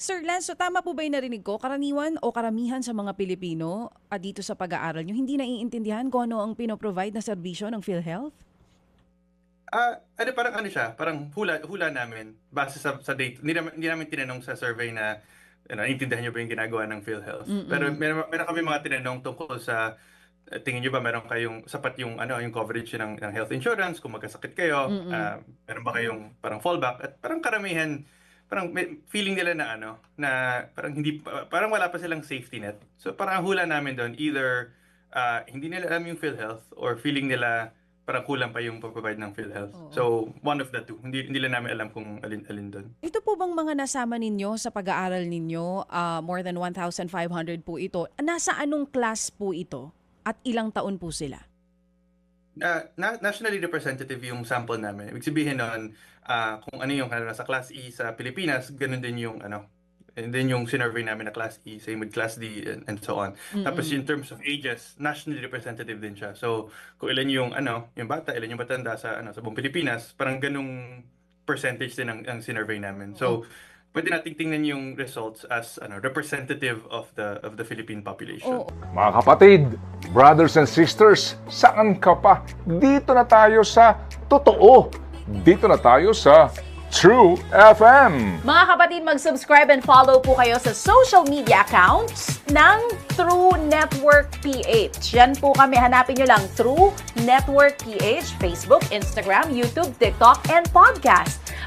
Sir Lance, so tama po ba yung narinig ko? Karaniwan o karamihan sa mga Pilipino at dito sa pag-aaral nyo, hindi naiintindihan kung ano ang pinoprovide na serbisyo ng PhilHealth? Ah, ano parang ano siya, parang hula hula namin base sa sa date. Hindi namin, hindi namin tinanong sa survey na ano, naiintindihan niyo ba yung ginagawa ng PhilHealth. Mm-mm. Pero meron, meron kami mga tinanong tungkol sa eh, tingin niyo ba meron kayong sapat yung ano yung coverage ng, ng health insurance kung magkasakit kayo, Mm-mm. ah, meron ba kayong parang fallback at parang karamihan parang feeling nila na ano na parang hindi pa- parang wala pa silang safety net. So parang ang hula namin doon either ah, hindi nila alam yung PhilHealth or feeling nila parang kulang pa yung pag-provide ng PhilHealth. Oo. So, one of the two. Hindi, hindi lang namin alam kung alin-alin doon. Ito po bang mga nasama ninyo sa pag-aaral ninyo, ah, more than 1,500 po ito, nasa anong class po ito at ilang taon po sila? Na, nationally representative yung sample namin. Ibig sabihin nun, ah, kung ano yung ano, sa Class E sa Pilipinas, ganun din yung ano, and then yung sinurvey namin na Class E, same with Class D and, and so on. Tapos in terms of ages, nationally representative din siya. So, kung ilan yung ano, yung bata, ilan yung matanda sa ano sa buong Pilipinas, parang ganung percentage din ang, ang sinurvey namin. So, pwede nating tingnan yung results as ano representative of the of the Philippine population. Oo. Mga kapatid, brothers and sisters, saan ka pa? Dito na tayo sa totoo. Dito na tayo sa True FM. Mga kapatid, mag-subscribe and follow po kayo sa social media accounts ng True Network PH. Yan po kami. Hanapin nyo lang True Network PH, Facebook, Instagram, YouTube, TikTok, and podcast.